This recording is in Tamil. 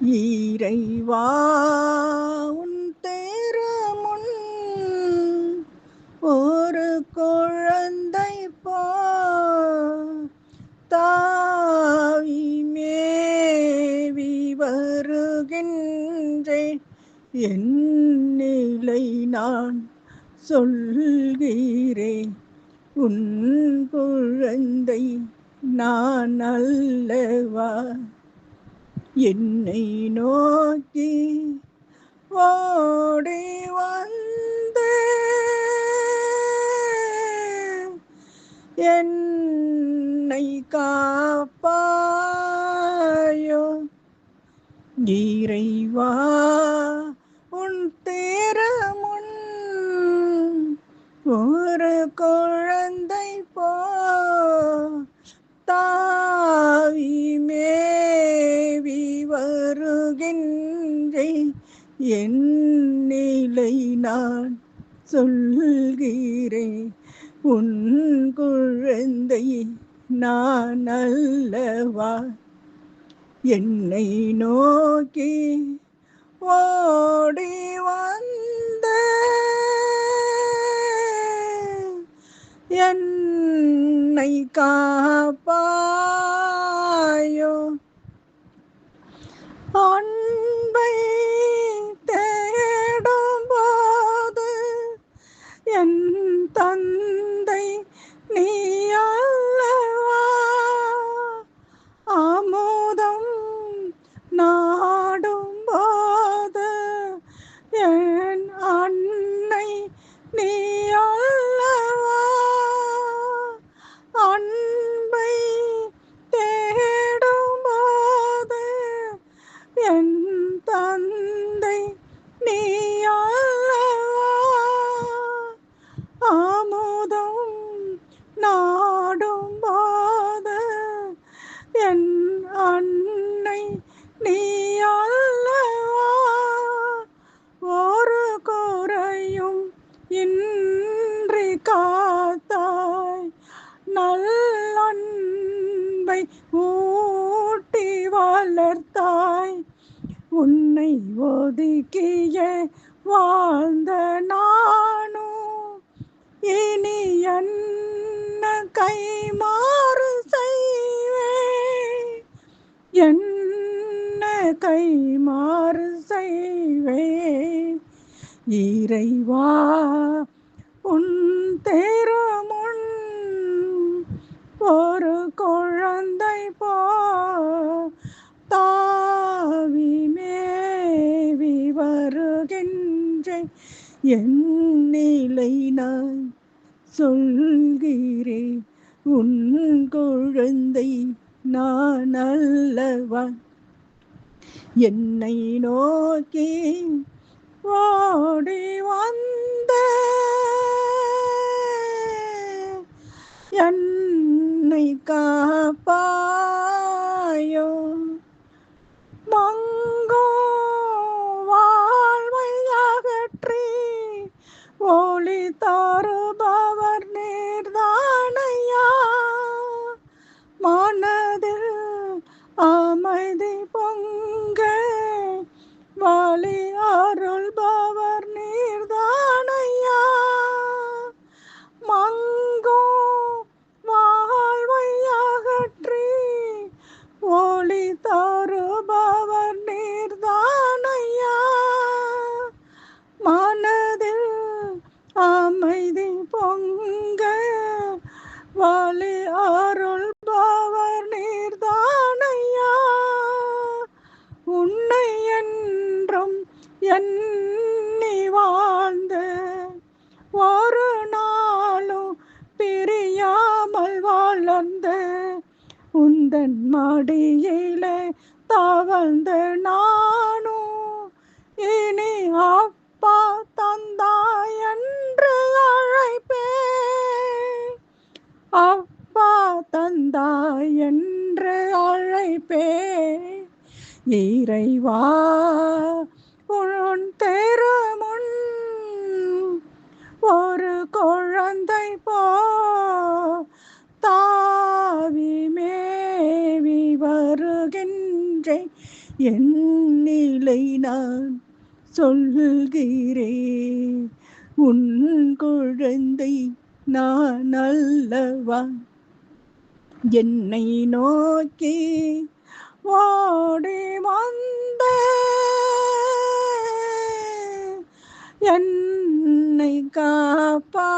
இறைவா உன் தேரமுன் ஒரு குழந்தை தாவி மேவி வருகின்றேன் என் நிலை நான் சொல்கிறேன் உன் குழந்தை நான் அல்லவா? என்னை நோக்கி ஓடி வந்து. என்னை காப்பாயோ. இறைவா உன் தேரமுன் ஒரு குழந்தை போ வருகின்றேன் என் நிலை நான் சொல்கிறேன் உன் குழந்தை நான் அல்லவா? என்னை நோக்கி ஓடி வந்த என்னை காப்பாயோ நல்லன்பை ஊட்டி வளர்த்தாய். உன்னை ஒதுக்கிய வாழ்ந்த நானும் இனி என்ன கைமாறு செய்வேன்? என்ன கைமாறு செய்வே இறைவா உன் தேரமுன் ஒரு குழந்தை போ தாவி மேவி வருகின்றேன். என் நிலை நான் சொல்கிறேன் உன் குழந்தை நான் அல்லவா? என்னை நோக்கி ஓடி வந்த என் என்னை காப்பாயோ மங்கோ வாழ்வை அகற்றி ஒளி தாருபவர் நேர்தானையா. மனதில் அமைதி பொங்க வழி அருள் பளி அருள் பவர் நீர்தானையா? உன்னை என்றும் எண்ணி வாழ்ந்த ஒரு நாளும் பிரியாமல் வாழ்ந்த உந்தன் மடியில தவழ்ந்த நான் அப்பா தந்தா என்று அழைப்பே இறைவா உன் தெருமுன் ஒரு குழந்தை போ. தாவி மேவி வருகின்றேன் என் நிலை நான் சொல்கிறேன். உன் குழந்தை நான் நல்லவா? என்னை நோக்கி ஓடி வந்த என்னை காப்பா